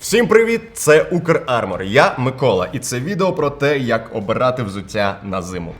Всім привіт! Це Укрармор. Я Микола, і це відео про те, як обирати взуття на зиму.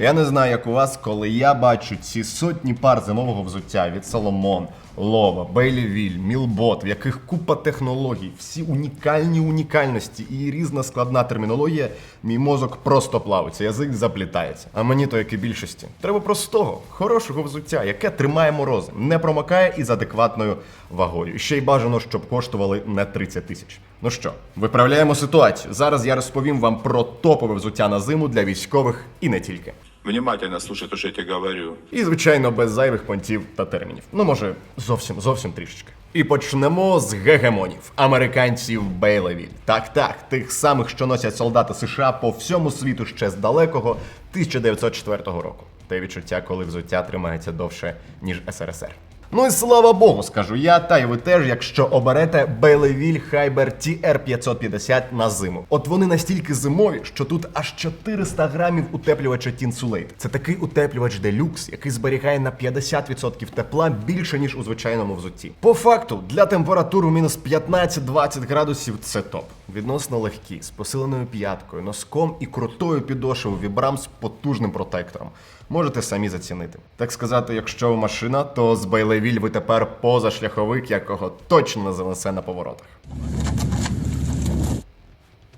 Я не знаю, як у вас, коли я бачу ці сотні пар зимового взуття від Соломон, Лова, Бейлі Віль, Мілбот, в яких купа технологій, всі унікальні унікальності і різна складна термінологія, мій мозок просто плавиться, язик заплітається. А мені то як і більшості. Треба простого, хорошого взуття, яке тримає морози, не промокає і з адекватною вагою. Ще й бажано, щоб коштували не 30 тисяч. Ну що, виправляємо ситуацію. Зараз я розповім вам про топове взуття на зиму для військових і не тільки. Внимательно слушай то, що я тебе говорю. І, звичайно, без зайвих понтів та термінів. Ну, може, зовсім зовсім трішечки. І почнемо з гегемонів американців Бейлевіль. Так, так, тих самих, що носять солдати США по всьому світу ще з далекого 1904 року. Те відчуття, коли взуття тримається довше, ніж СРСР. Ну і слава Богу, скажу я, та й ви теж, якщо оберете Бейлевіль Хайбер TR550 на зиму. От вони настільки зимові, що тут аж 400 грамів утеплювача Тінсулейт. Це такий утеплювач делюкс, який зберігає на 50% тепла більше, ніж у звичайному взутті. По факту, для температур у мінус 15-20 градусів це топ. Відносно легкі, з посиленою п'яткою, носком і крутою підошвою вібрам з потужним протектором. Можете самі зацінити. Так сказати, якщо машина, то з Бейлевіль ви тепер позашляховик, якого точно не занесе на поворотах.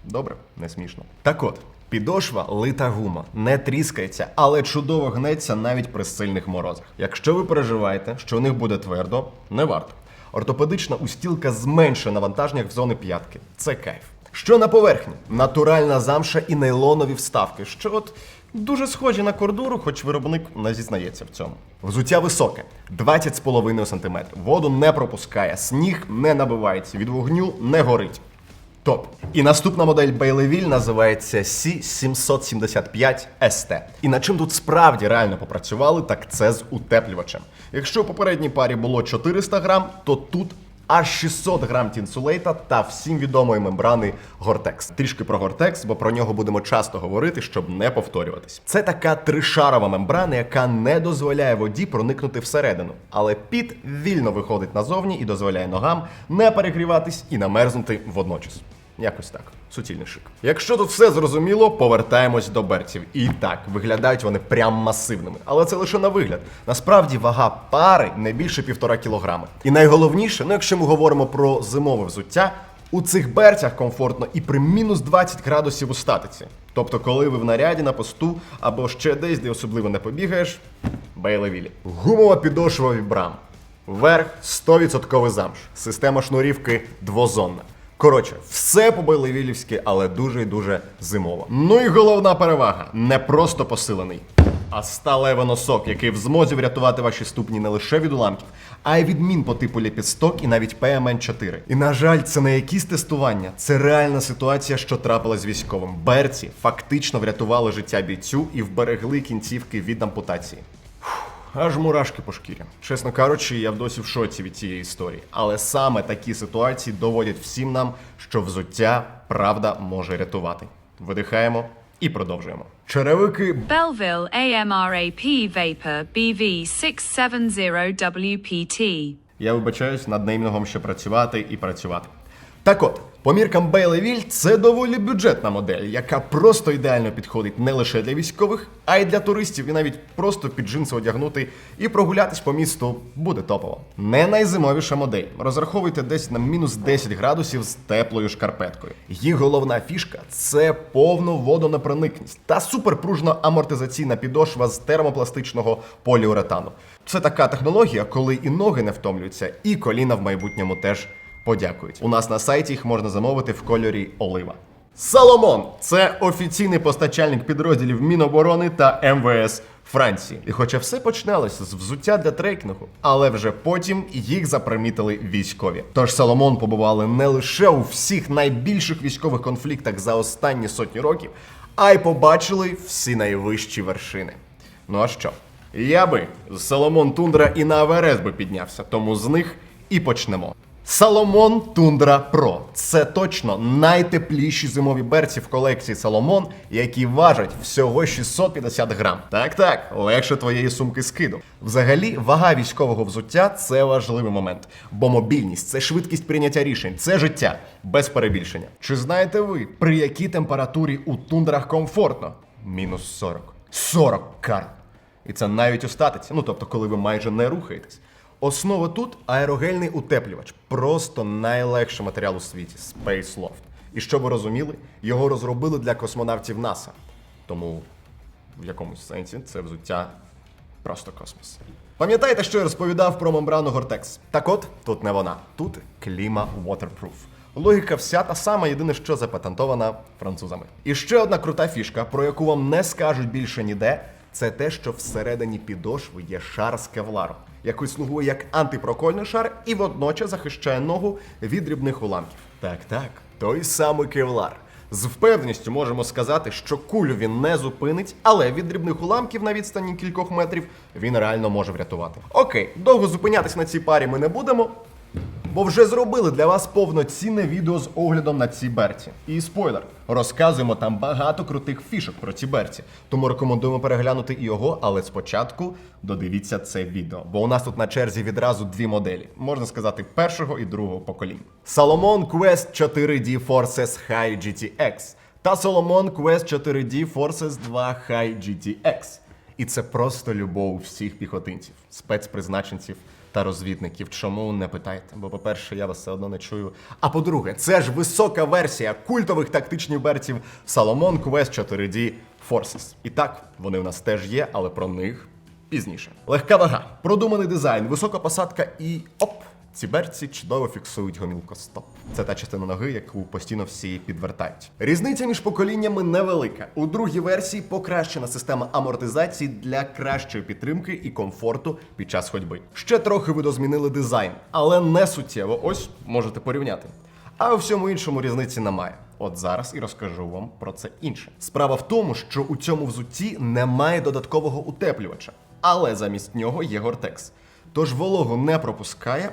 Добре, не смішно. Так от, підошва лита гума, не тріскається, але чудово гнеться навіть при сильних морозах. Якщо ви переживаєте, що у них буде твердо, не варто. Ортопедична устілка зменшує навантаження в зони п'ятки. Це кайф. Що на поверхні? Натуральна замша і нейлонові вставки, що от дуже схожі на кордуру, хоч виробник не зізнається в цьому. Взуття високе 20,5 см. Воду не пропускає, сніг не набивається, від вогню не горить. Топ. І наступна модель Бейлевіль називається C775 ST. І над чим тут справді реально попрацювали, так це з утеплювачем. Якщо в попередній парі було 400 грам, то тут аж 600 грам тінсулейта та всім відомої мембрани Гортекс. Трішки про Гортекс, бо про нього будемо часто говорити, щоб не повторюватись. Це така тришарова мембрана, яка не дозволяє воді проникнути всередину, але під вільно виходить назовні і дозволяє ногам не перегріватись і намерзнути водночас. Якось так, суцільний шик. Якщо тут все зрозуміло, повертаємось до берців. І так, виглядають вони прям масивними. Але це лише на вигляд. Насправді вага пари не більше півтора кілограми. І найголовніше, ну якщо ми говоримо про зимове взуття, у цих берцях комфортно і при мінус 20 градусів у статиці. Тобто, коли ви в наряді на посту або ще десь, де особливо не побігаєш, бейлевілі. Гумова підошва вібрам. Верх 100% замш. Система шнурівки двозонна. Коротше, все по Бейлевілівськи, але дуже і дуже зимово. Ну і головна перевага не просто посилений, а сталевий носок, який в змозі врятувати ваші ступні не лише від уламків, а й від мін по типу ліпісток і навіть PMN4. І на жаль, це не якісь тестування, це реальна ситуація, що трапилась з військовим. Берці фактично врятували життя бійцю і вберегли кінцівки від ампутації. Аж мурашки по шкірі. Чесно кажучи, я досі в шоці від цієї історії. Але саме такі ситуації доводять всім нам, що взуття правда може рятувати. Видихаємо і продовжуємо. Черевики Belleville AMRAP Vapor BV670WPT. Я вибачаюсь, над неймінгом ще працювати і працювати. Так от, по міркам Бейлевіль це доволі бюджетна модель, яка просто ідеально підходить не лише для військових, а й для туристів, і навіть просто під джинси одягнути і прогулятись по місту буде топово. Не найзимовіша модель. Розраховуйте десь на мінус 10 градусів з теплою шкарпеткою. Її головна фішка це повну водонепроникність та суперпружна амортизаційна підошва з термопластичного поліуретану. Це така технологія, коли і ноги не втомлюються, і коліна в майбутньому теж подякують. У нас на сайті їх можна замовити в кольорі олива. Соломон це офіційний постачальник підрозділів Міноборони та МВС Франції. І хоча все починалося з взуття для трекінгу, але вже потім їх запримітили військові. Тож Соломон побували не лише у всіх найбільших військових конфліктах за останні сотні років, а й побачили всі найвищі вершини. Ну а що? Я би з Соломон Тундра і на Аверес би піднявся, тому з них і почнемо. Salomon Tundra Pro. Це точно найтепліші зимові берці в колекції Salomon, які важать всього 650 грам. Так, так, легше твоєї сумки з киду. Взагалі, вага військового взуття це важливий момент, бо мобільність це швидкість прийняття рішень, це життя без перебільшення. Чи знаєте ви, при якій температурі у тундрах комфортно? Мінус 40. 40 кар. І це навіть у статиці, ну тобто, коли ви майже не рухаєтесь. Основа тут аерогельний утеплювач, просто найлегший матеріал у світі Space Loft. І щоб ви розуміли, його розробили для космонавтів НАСА. Тому в якомусь сенсі це взуття просто космос. Пам'ятаєте, що я розповідав про мембрану Гортекс? Так от, тут не вона, тут кліма Waterproof. Логіка вся та сама, єдине, що запатентована французами. І ще одна крута фішка, про яку вам не скажуть більше ніде, це те, що всередині підошви є шар з кевлару, який слугує як антипрокольний шар і водночас захищає ногу від дрібних уламків. Так, так, той самий кевлар. З впевненістю можемо сказати, що кулю він не зупинить, але від дрібних уламків на відстані кількох метрів він реально може врятувати. Окей, довго зупинятись на цій парі ми не будемо. Бо вже зробили для вас повноцінне відео з оглядом на ці берці. І спойлер, розказуємо там багато крутих фішок про ці берці. Тому рекомендуємо переглянути і його, але спочатку додивіться це відео. Бо у нас тут на черзі відразу дві моделі, можна сказати, першого і другого поколінь. Salomon Quest 4D Forces High GTX та Solomon Quest 4D Forces 2 High GTX. І це просто любов всіх піхотинців, спецпризначенців та розвідників. Чому не питайте? Бо, по-перше, я вас все одно не чую. А по-друге, це ж висока версія культових тактичних берців Salomon Quest 4D Forces. І так, вони в нас теж є, але про них пізніше. Легка вага, продуманий дизайн, висока посадка і оп! Ці берці чудово фіксують гомілкостоп. Це та частина ноги, яку постійно всі підвертають. Різниця між поколіннями невелика. У другій версії покращена система амортизації для кращої підтримки і комфорту під час ходьби. Ще трохи видозмінили дизайн, але не суттєво. Ось можете порівняти. А у всьому іншому різниці немає. От зараз і розкажу вам про це інше. Справа в тому, що у цьому взутті немає додаткового утеплювача, але замість нього є гортекс. Тож вологу не пропускає,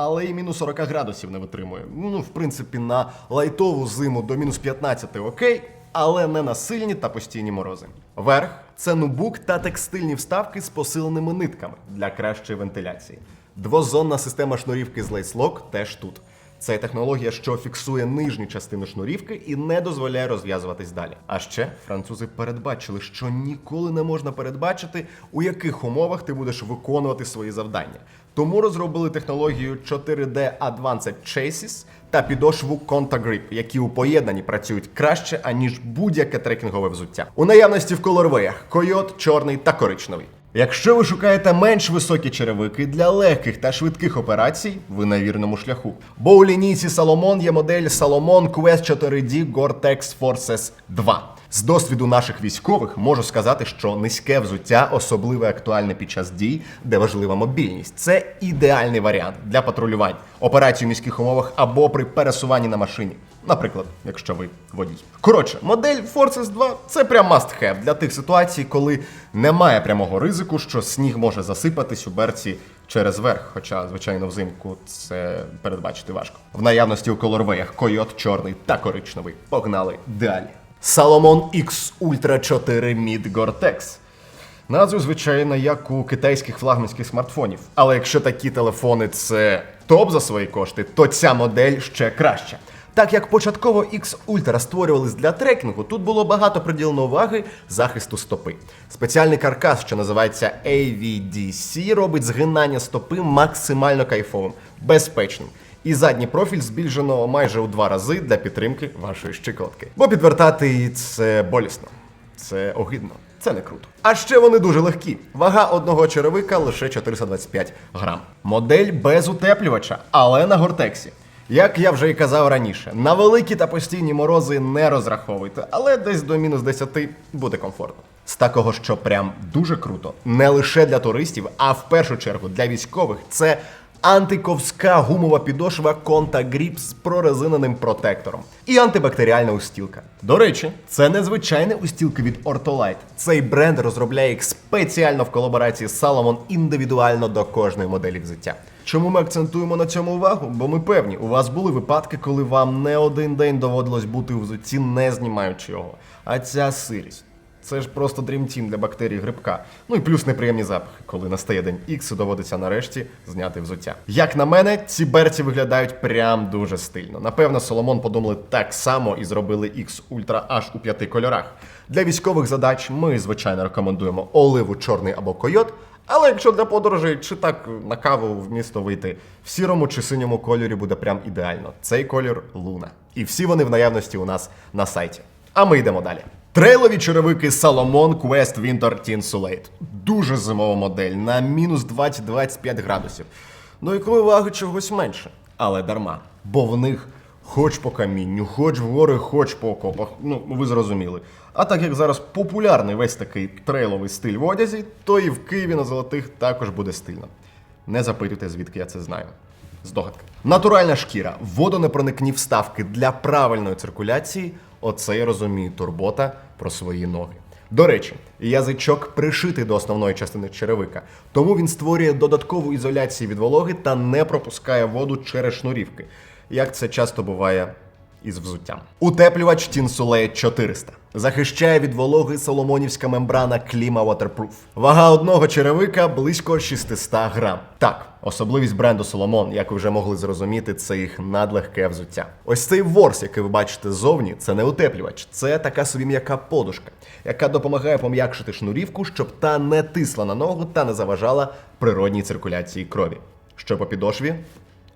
але і мінус 40 градусів не витримує. Ну, в принципі, на лайтову зиму до мінус 15 окей, але не на сильні та постійні морози. Верх це нубук та текстильні вставки з посиленими нитками для кращої вентиляції. Двозонна система шнурівки з лейслок теж тут. Це технологія, що фіксує нижню частину шнурівки і не дозволяє розв'язуватись далі. А ще французи передбачили, що ніколи не можна передбачити, у яких умовах ти будеш виконувати свої завдання. Тому розробили технологію 4D Advanced Chassis та підошву Contagrip, які у поєднанні працюють краще, аніж будь-яке трекінгове взуття. У наявності в колорвеях койот, чорний та коричневий. Якщо ви шукаєте менш високі черевики для легких та швидких операцій, ви на вірному шляху. Бо у лінійці Salomon є модель Salomon Quest 4D Gore-Tex Forces 2. З досвіду наших військових можу сказати, що низьке взуття особливо актуальне під час дій, де важлива мобільність. Це ідеальний варіант для патрулювань, операцій у міських умовах або при пересуванні на машині. Наприклад, якщо ви водій. Коротше, модель Forces 2 це прям must have для тих ситуацій, коли немає прямого ризику, що сніг може засипатись у берці через верх. Хоча, звичайно, взимку це передбачити важко. В наявності у колорвеях койот чорний та коричневий. Погнали далі. Salomon X Ultra 4 Mid Gore-Tex. Назву, звичайно, як у китайських флагманських смартфонів. Але якщо такі телефони це топ за свої кошти, то ця модель ще краща. Так як початково X Ultra створювались для трекінгу, тут було багато приділено уваги захисту стопи. Спеціальний каркас, що називається AVDC, робить згинання стопи максимально кайфовим, безпечним. І задній профіль збільшено майже у два рази для підтримки вашої щиколотки. Бо підвертати її це болісно, це огидно. Це не круто. А ще вони дуже легкі. Вага одного черевика лише 425 грам. Модель без утеплювача, але на гортексі. Як я вже і казав раніше, на великі та постійні морози не розраховуйте, але десь до мінус 10 буде комфортно. З такого, що прям дуже круто, не лише для туристів, а в першу чергу для військових, це антиковська гумова підошва Conta Grip з прорезиненим протектором і антибактеріальна устілка. До речі, це незвичайні устілки від Ortolite. Цей бренд розробляє їх спеціально в колаборації з Salomon індивідуально до кожної моделі взуття. Чому ми акцентуємо на цьому увагу? Бо ми певні, у вас були випадки, коли вам не один день доводилось бути у взутті, не знімаючи його. А ця сирість. Це ж просто дрімтім для бактерій грибка. Ну і плюс неприємні запахи, коли настає день Ікс і доводиться нарешті зняти взуття. Як на мене, ці берці виглядають прям дуже стильно. Напевно, Соломон подумали так само і зробили X Ultra аж у п'яти кольорах. Для військових задач ми, звичайно, рекомендуємо оливу, чорний або койот. Але якщо для подорожей чи так на каву в місто вийти, в сірому чи синьому кольорі буде прям ідеально. Цей колір луна. І всі вони в наявності у нас на сайті. А ми йдемо далі. Трейлові черевики Salomon Quest Winter Tinsulate. Дуже зимова модель на мінус 20-25 градусів. Ну і коли ваги чогось менше, але дарма. Бо в них хоч по камінню, хоч в гори, хоч по окопах. Ну, ви зрозуміли. А так як зараз популярний весь такий трейловий стиль в одязі, то і в Києві на золотих також буде стильно. Не запитуйте, звідки я це знаю. Здогадка. Натуральна шкіра, водонепроникні вставки для правильної циркуляції. Оце я розумію турбота про свої ноги. До речі, язичок пришитий до основної частини черевика, тому він створює додаткову ізоляцію від вологи та не пропускає воду через шнурівки, як це часто буває із взуттям. Утеплювач Tinsulate 400. Захищає від вологи соломонівська мембрана Klima Waterproof. Вага одного черевика близько 600 грам. Так, особливість бренду Solomon, як ви вже могли зрозуміти, це їх надлегке взуття. Ось цей ворс, який ви бачите ззовні, це не утеплювач, це така собі м'яка подушка, яка допомагає пом'якшити шнурівку, щоб та не тисла на ногу та не заважала природній циркуляції крові. Що по підошві?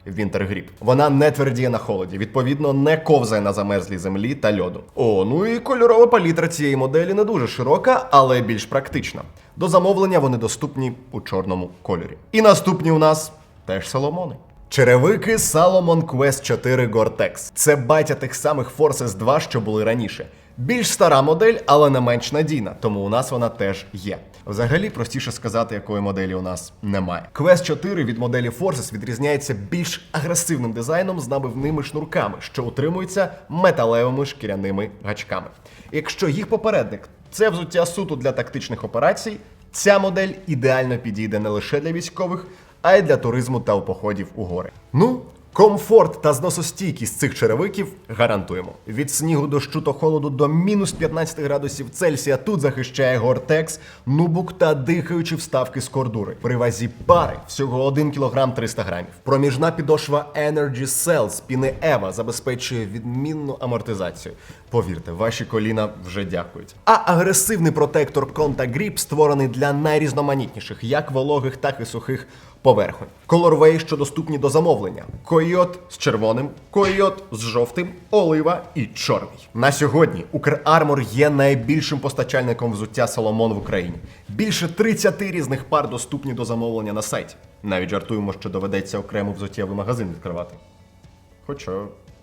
Вінтергріп. Вона не твердіє на холоді, відповідно, не ковзає на замерзлій землі та льоду. О, ну і кольорова палітра цієї моделі не дуже широка, але більш практична. До замовлення вони доступні у чорному кольорі. І наступні у нас теж Соломони. Черевики Salomon Quest 4 Gore-Tex. Це батя тих самих Forces 2, що були раніше. Більш стара модель, але не менш надійна, тому у нас вона теж є. Взагалі, простіше сказати, якої моделі у нас немає. Quest 4 від моделі Forces відрізняється більш агресивним дизайном з набивними шнурками, що утримуються металевими шкіряними гачками. Якщо їх попередник це взуття суто для тактичних операцій, ця модель ідеально підійде не лише для військових, а й для туризму та у походів у гори. Ну, комфорт та зносостійкість цих черевиків гарантуємо. Від снігу дощу та холоду до мінус 15 градусів Цельсія тут захищає Гортекс, нубук та дихаючі вставки з кордури. При вазі пари всього 1 кг 300 грамів. Проміжна підошва Energy Cell з піни Ева забезпечує відмінну амортизацію. Повірте, ваші коліна вже дякують. А агресивний протектор Conta Grip створений для найрізноманітніших, як вологих, так і сухих поверхонь. Колорвей, що доступні до замовлення: койот з червоним, койот з жовтим, олива і чорний. На сьогодні Укрармор є найбільшим постачальником взуття Соломон в Україні. Більше 30 різних пар доступні до замовлення на сайті. Навіть жартуємо, що доведеться окремо взуттєвий магазин відкривати. Хоча.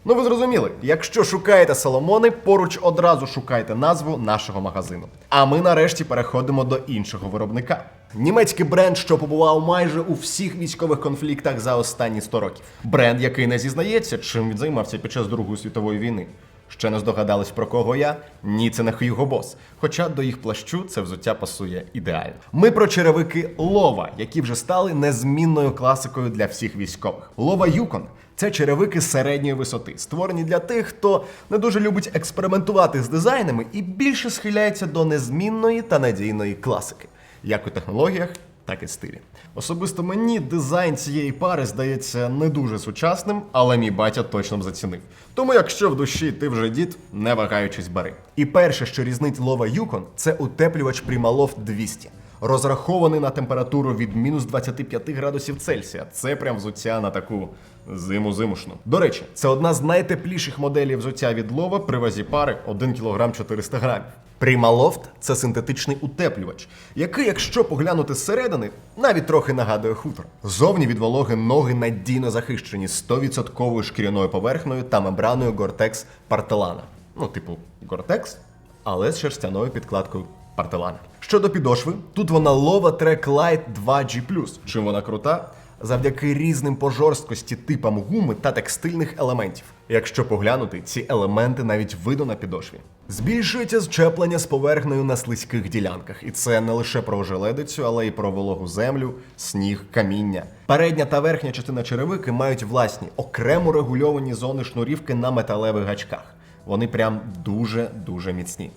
Ну ви зрозуміли, якщо шукаєте Соломони, поруч одразу шукайте назву нашого магазину. А ми нарешті переходимо до іншого виробника. Німецький бренд, що побував майже у всіх військових конфліктах за останні 100 років. Бренд, який не зізнається, чим він займався під час Другої світової війни. Ще не здогадались про кого я? Ні, це не Hugo Boss. Хоча до їх плащу це взуття пасує ідеально. Ми про черевики Лова, які вже стали незмінною класикою для всіх військових. Лова Юкон це черевики середньої висоти, створені для тих, хто не дуже любить експериментувати з дизайнами і більше схиляється до незмінної та надійної класики, як у технологіях, так і стилі. Особисто мені дизайн цієї пари здається не дуже сучасним, але мій батя точно б зацінив. Тому, якщо в душі ти вже дід, не вагаючись бери. І перше, що різнить лова Yukon, це утеплювач Primaloft 200. Розрахований на температуру від мінус 25 градусів Цельсія. Це прям взуття на таку зиму зимушну. До речі, це одна з найтепліших моделей взуття від лова при вазі пари 1 кг 400 грамів. Primaloft – це синтетичний утеплювач, який, якщо поглянути зсередини, навіть трохи нагадує хутор. Зовні від вологи ноги надійно захищені 100% шкіряною поверхнею та мембраною Gore-Tex Partellana. Ну, типу, Gore-Tex, але з шерстяною підкладкою Партелана. Щодо підошви, тут вона Lova Track Light 2G+. Чим вона крута? завдяки різним по жорсткості типам гуми та текстильних елементів. Якщо поглянути, ці елементи навіть видно на підошві. Збільшується зчеплення з поверхнею на слизьких ділянках, і це не лише про желедицю, але й про вологу землю, сніг, каміння. Передня та верхня частина черевики мають власні окремо регульовані зони шнурівки на металевих гачках. Вони прям дуже дуже міцні.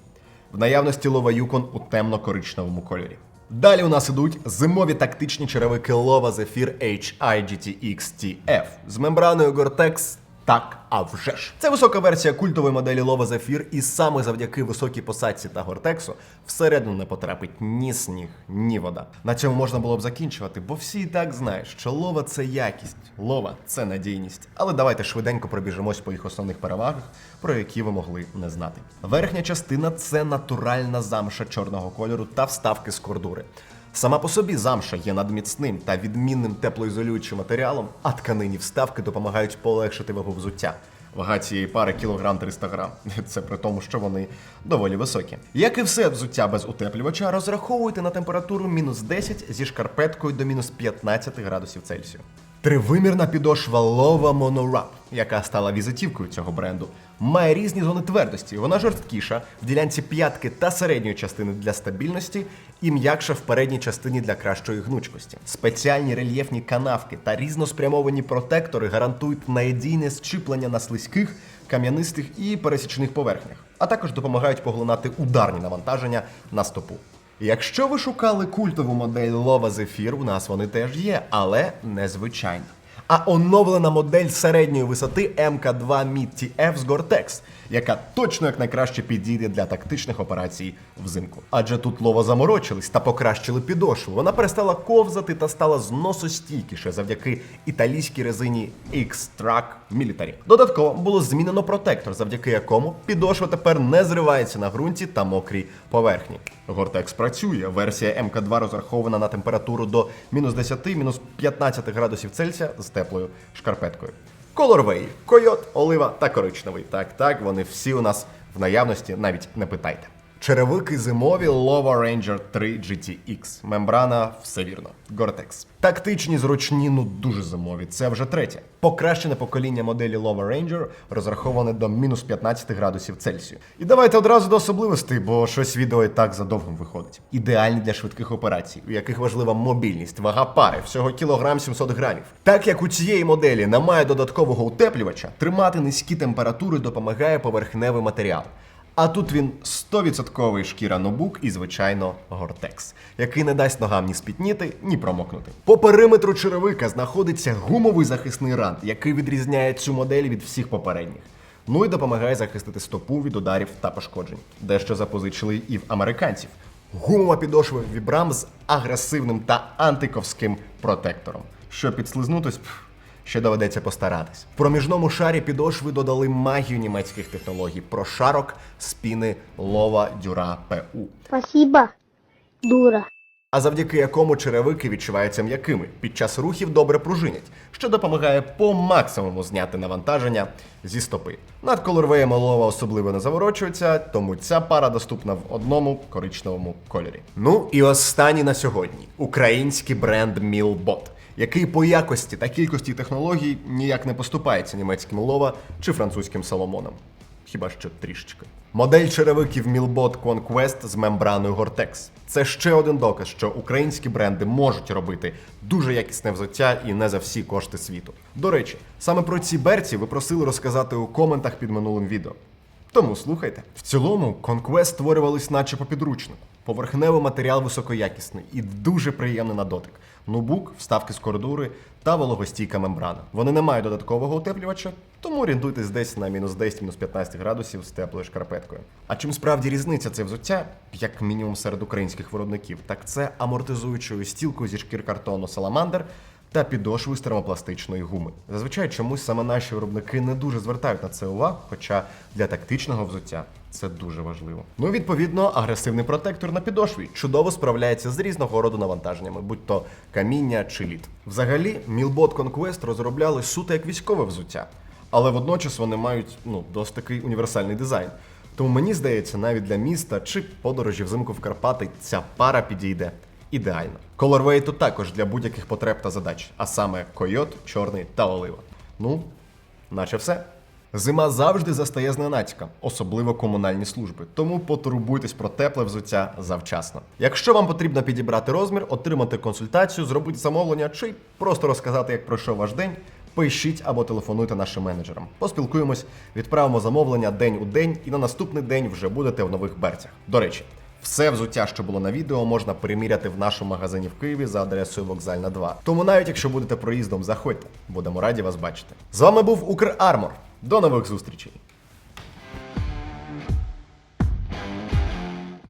В наявності лова Yukon у темно-коричневому кольорі. Далі у нас ідуть зимові тактичні черевики Lova Zephyr HIGTX TF з мембраною Gore-Tex так, а вже ж. Це висока версія культової моделі Lova Zephyr, і саме завдяки високій посадці та гортексу всередину не потрапить ні сніг, ні вода. На цьому можна було б закінчувати, бо всі і так знають, що лова це якість, лова це надійність. Але давайте швиденько пробіжимось по їх основних перевагах, про які ви могли не знати. Верхня частина це натуральна замша чорного кольору та вставки з кордури. Сама по собі замша є надміцним та відмінним теплоізолюючим матеріалом, а тканині вставки допомагають полегшити вагу взуття. Вага цієї пари кілограм 300 грам. Це при тому, що вони доволі високі. Як і все взуття без утеплювача, розраховуйте на температуру мінус 10 зі шкарпеткою до мінус 15 градусів Цельсію. Тривимірна підошва Lova Monorap, яка стала візитівкою цього бренду, має різні зони твердості. Вона жорсткіша в ділянці п'ятки та середньої частини для стабільності і м'якша в передній частині для кращої гнучкості. Спеціальні рельєфні канавки та різноспрямовані протектори гарантують надійне щіплення на слизьких, кам'янистих і пересічних поверхнях, а також допомагають поглинати ударні навантаження на стопу. Якщо ви шукали культову модель Лова Зефір, у нас вони теж є, але незвичайна. А оновлена модель середньої висоти МК2 Mid TF з Gore-Tex, яка точно як найкраще підійде для тактичних операцій взимку. Адже тут лова заморочились та покращили підошву. Вона перестала ковзати та стала зносостійкіше завдяки італійській резині X-Track Military. Додатково було змінено протектор, завдяки якому підошва тепер не зривається на ґрунті та мокрій поверхні. Гортекс працює. Версія МК2 розрахована на температуру до мінус 10, мінус 15 градусів Цельсія з теплою шкарпеткою. Колорвеї, койот, олива та коричневий. Так, так, вони всі у нас в наявності, навіть не питайте. Черевики зимові Lova Ranger 3 GTX. Мембрана все вірно. Gore-Tex. Тактичні, зручні, ну дуже зимові. Це вже третє. Покращене покоління моделі Lova Ranger розраховане до мінус 15 градусів Цельсію. І давайте одразу до особливостей, бо щось відео і так задовгом виходить. Ідеальні для швидких операцій, у яких важлива мобільність, вага пари, всього кілограм 700 грамів. Так як у цієї моделі немає додаткового утеплювача, тримати низькі температури допомагає поверхневий матеріал. А тут він 100% шкіра нобук і, звичайно, гортекс, який не дасть ногам ні спітніти, ні промокнути. По периметру черевика знаходиться гумовий захисний рант, який відрізняє цю модель від всіх попередніх. Ну і допомагає захистити стопу від ударів та пошкоджень. Дещо запозичили і в американців. Гумова підошва Vibram з агресивним та антиковським протектором. Щоб підслизнутись, Ще доведеться постаратись. В проміжному шарі підошви додали магію німецьких технологій прошарок спіни Лова Дюра ПУ. Спасибо, дура. А завдяки якому черевики відчуваються м'якими, під час рухів добре пружинять, що допомагає по максимуму зняти навантаження зі стопи. Над колорвеями лова особливо не заворочується, тому ця пара доступна в одному коричневому кольорі. Ну і останній на сьогодні український бренд Milbot, який по якості та кількості технологій ніяк не поступається німецьким лова чи французьким Соломоном. Хіба що трішечки. Модель черевиків Milbot Conquest з мембраною Gore-Tex. Це ще один доказ, що українські бренди можуть робити дуже якісне взуття і не за всі кошти світу. До речі, саме про ці берці ви просили розказати у коментах під минулим відео. Тому слухайте. В цілому, Conquest створювались наче по підручнику. Поверхневий матеріал високоякісний і дуже приємний на дотик. Нубук, вставки з коридури та вологостійка мембрана. Вони не мають додаткового утеплювача, тому орієнтуйтесь десь на мінус 10-15 градусів з теплою шкарпеткою. А чим справді різниця це взуття, як мінімум серед українських виробників, так це амортизуючою стілкою зі шкір картону Salamander та підошвою з термопластичної гуми. Зазвичай чомусь саме наші виробники не дуже звертають на це увагу, хоча для тактичного взуття це дуже важливо. Ну, відповідно, агресивний протектор на підошві чудово справляється з різного роду навантаженнями, будь то каміння чи лід. Взагалі, Milbot Conquest розробляли суто як військове взуття, але водночас вони мають ну досить такий універсальний дизайн. Тому мені здається, навіть для міста чи подорожі взимку в Карпати ця пара підійде ідеально. Colorway тут також для будь-яких потреб та задач, а саме койот, чорний та олива. Ну, наче все. Зима завжди застає зненацька, особливо комунальні служби. Тому потурбуйтесь про тепле взуття завчасно. Якщо вам потрібно підібрати розмір, отримати консультацію, зробити замовлення чи просто розказати, як пройшов ваш день, пишіть або телефонуйте нашим менеджерам. Поспілкуємось, відправимо замовлення день у день, і на наступний день вже будете в нових берцях. До речі. Все взуття, що було на відео, можна приміряти в нашому магазині в Києві за адресою Вокзальна 2. Тому навіть якщо будете проїздом, заходьте, будемо раді вас бачити. З вами був Укрармор. До нових зустрічей!